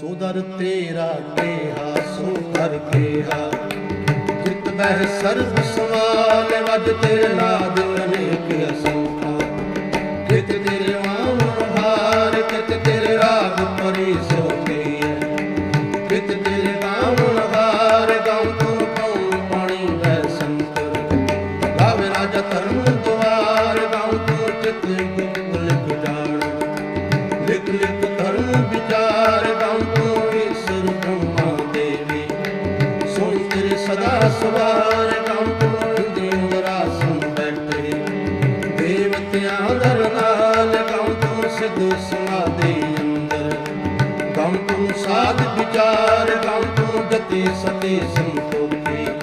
ਸੋ ਤੇਰਾ ਕਿਹਾ ਸੋ ਕਰ ਜਿਤ ਬਹਿ ਸਰਬ ਸਵਾਲ ਵਜ ਤੇਰੇ ਨਾਦ ਅਨੇਕ ਅਸੰਖਾ। ਕਿਤ ਤੇਰੇ ਨਾਮ ਹਾਰ ਕਿਤ ਤੇਰੇ ਰਾਗ ਪਰੀ ਸੋ ਕੀਏ ਕਿਤ ਤੇਰੇ ਨਾਮ ਹਾਰ, ਗਾਉ ਤੂੰ ਕਉ ਪਾਣੀ ਵੈ ਸੰਤਰ। ਗਾਵੇ ਰਾਜਾ ਧਰਮ ਦੁਆਰ, ਗਾਉ ਤੂੰ ਚਿਤ ਗੁਪਤ ਲਿਖ ਜਾਣ। ਲਿਖ ਲਿਖ ਧਰਮ ਵਿਚਾਰ ਸਦਾ ਸਵਾਰ ਗਾਉ ਤੂੰ ਹਿੰਦੇ ਬੈਠੇ ਦੇਵਤਿਆਂ ਦਰ ਨਾਲ ਗਾਉ ਤੂੰ ਸਿੱਧ ਅੰਦਰ। ਗਾਉ ਸਾਧ ਵਿਚਾਰ ਗਾਉ ਤੂੰ ਜਤੀ ਸਤੀ ਸੰਤੋਖ।